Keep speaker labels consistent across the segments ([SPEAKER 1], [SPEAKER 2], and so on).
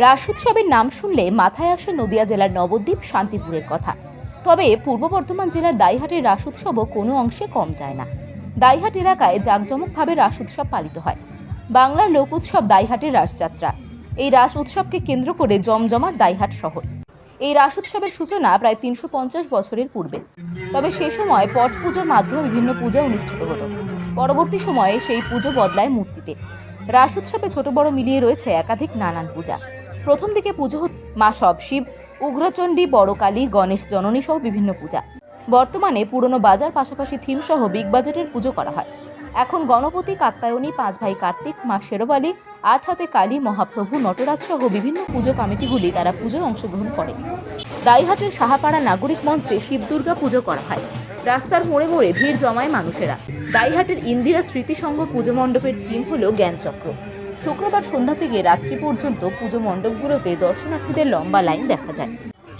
[SPEAKER 1] রাস উৎসবের নাম শুনলে মাথায় আসে নদিয়া জেলার নবদ্বীপ শান্তিপুরের কথা। তবে পূর্ব বর্ধমান জেলার দাইহাটের রাস উৎসবও কোনো অংশে কম যায় না। দাইহাট এলাকায় জাঁকজমকভাবে রাস উৎসব পালিত হয়। বাংলার লোক উৎসব দাইহাটের রাসযাত্রা। এই রাস উৎসবকে কেন্দ্র করে জমজমাট দাইহাট শহর। এই রাস উৎসবের সূচনা প্রায় তিনশো পঞ্চাশ বছরের পূর্বে। তবে সে সময় পট পুজোর মাধ্যমে বিভিন্ন পূজা অনুষ্ঠিত হতো। পরবর্তী সময়ে সেই পুজো বদলায় মূর্তিতে। রাস উৎসবে ছোট বড় মিলিয়ে রয়েছে একাধিক নানান পূজা। প্রথম দিকে পুজো মা সব শিব, উগ্রচণ্ডী, বড়কালী, গণেশ জননী সহ বিভিন্ন পূজা। বর্তমানে পুরনো বাজার পাশাপাশি থিম সহ বিগ বাজেটের পুজো করা হয়। এখন গণপতি, কাত্তায়নী, পাঁচ ভাই কার্তিক, মা শেরবালি আট হাতে কালী, মহাপ্রভু, নটরাজ সহ বিভিন্ন পুজো কমিটিগুলি তারা পুজোয় অংশগ্রহণ করে। দাইহাটের সাহাপাড়া নাগরিক মঞ্চে শিব দুর্গা পুজো করা হয়। রাস্তার মোড়ে মোড়ে ভিড় জমায় মানুষেরা। দাইহাটের ইন্দিরা স্মৃতিসংঘ পুজো মণ্ডপের থিম হল জ্ঞানচক্র। শুক্রবার সন্ধ্যা থেকে রাত্রি পর্যন্ত পুজো মণ্ডপগুলোতে দর্শনার্থীদের লম্বা লাইন দেখা যায়।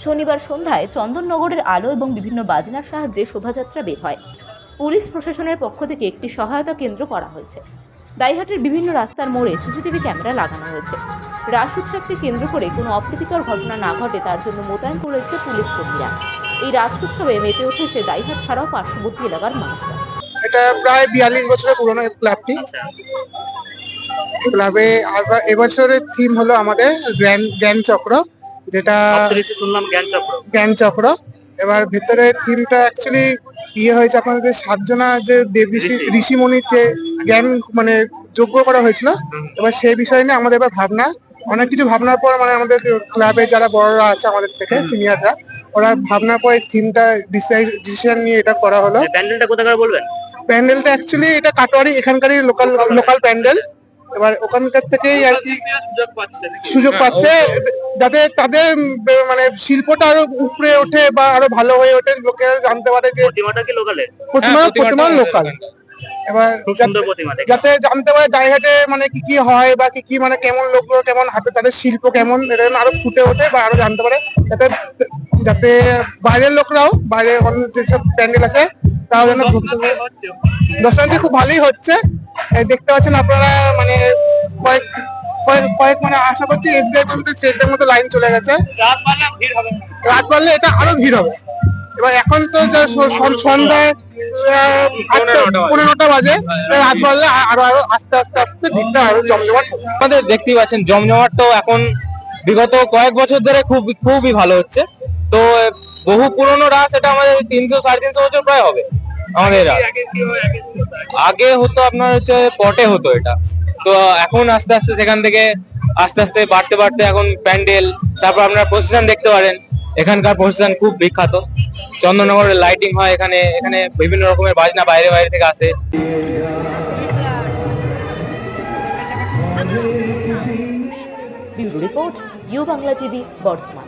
[SPEAKER 1] শনিবার সন্ধ্যায় চন্দননগরের আলো এবং বিভিন্ন বাজনার সাহায্যে শোভাযাত্রা বের হয়। পুলিশ প্রশাসনের পক্ষ থেকে একটি সহায়তা কেন্দ্র করা হয়েছে। দাইহাটের বিভিন্ন রাস্তার মোড়ে সিসিটিভি ক্যামেরা লাগানো হয়েছে। রাস উৎসবকে কেন্দ্র করে কোনো অপ্রীতিকর ঘটনা না ঘটে তার জন্য মোতায়েন করেছে পুলিশ কর্মীরা। এই রাস উৎসবে মেতে উঠেছে দাইহাট ছাড়াও পার্শ্ববর্তী এলাকার মানুষরা।
[SPEAKER 2] এটা প্রায় বিয়াল্লিশ বছরের পুরনো ক্লাবটি ক্লাবে এবছরের থিম হলো আমাদের জ্ঞান চক্র যেটা
[SPEAKER 3] শুনলাম জ্ঞান চক্র।
[SPEAKER 2] জ্ঞান চক্র। এবার ভেতরে থিমটা অ্যাকচুয়ালি ইয়ে হয়েছে আপনাদের সাতজনা যে দেব ঋষি
[SPEAKER 3] ঋষি।
[SPEAKER 2] ঋষিমণির যে জ্ঞান মানে যোগ্য করা হয়েছিল। এবার সেই বিষয় নিয়ে আমাদের এবার ভাবনা অনেক কিছু ভাবনার পর মানে আমাদের ক্লাবে যারা বড়রা আছে আমাদের থেকে সিনিয়ররা ওরা ভাবনার পর থিমটা ডিসিশন নিয়ে এটা করা হলো।
[SPEAKER 3] প্যান্ডেলটা কোথাকার বলবেন?
[SPEAKER 2] প্যান্ডেলটা অ্যাকচুয়ালি এটা কাটোয়ারি এখানকারই লোকাল লোকাল প্যান্ডেল। এবার ওখানকার থেকেই আর কি সুযোগ পাচ্ছে যাতে তাদের মানে শিল্পটা আরও উপরে ওঠে বা আরও ভালো হয়ে ওঠে লোকেরা জানতে পারে যে
[SPEAKER 3] প্রতিমাটা কি
[SPEAKER 2] প্রতিমা প্রতিমা লোকাল এবার যাতে-
[SPEAKER 3] প্রতিমা
[SPEAKER 2] জানতে পারে দাইহাটে মানে কি কি হয় বা কি কি মানে কেমন লোক কেমন হাতে তাদের শিল্প কেমন এটা আরও ফুটে ওঠে বা আরও জানতে পারে। যাতে যাতে বাইরের লোকরাও বাইরে অন্য যেসব প্যান্ডেল আছে তারাও যেন ভবিষ্যতে দর্শনার্থী খুব ভালোই হচ্ছে। দেখতে পাচ্ছেন আপনারা মানে কয়েক কয়েক কয়েক মানে আশা করছি এসবিআই পর্যন্ত স্টেটের মতো লাইন চলে গেছে।
[SPEAKER 3] রাত বাড়লে
[SPEAKER 2] এটা আরও ভিড় হবে। এবার এখন তো যা সন্ধ্যায় আহ, আটটা বাজে। রাত বাড়লে আরও আরও আস্তে আস্তে আস্তে ভিড়টা আরও জমজমাট
[SPEAKER 4] আমাদের দেখতেই পাচ্ছেন জমজমাট তো এখন বিগত কয়েক বছর ধরে খুব খুবই ভালো হচ্ছে। তো বহু পুরনো রাস এটা আমাদের তিনশো সাড়ে তিনশো বছর প্রায় হবে। আমাদের আগে হতো? আপনার হচ্ছে পটে হতো এটা। তো এখন আস্তে আস্তে সেখান থেকে আস্তে আস্তে বাড়তে বাড়তে এখন প্যান্ডেল তারপর আপনার প্রসেশন দেখতে পারেন। এখানকার প্রসেশন খুব বিখ্যাত। চন্দননগরের লাইটিং হয় এখানে। এখানে বিভিন্ন রকমের বাজনা বাইরে বাইরে থেকে আসে।
[SPEAKER 1] Report U Bangla TV Bardhaman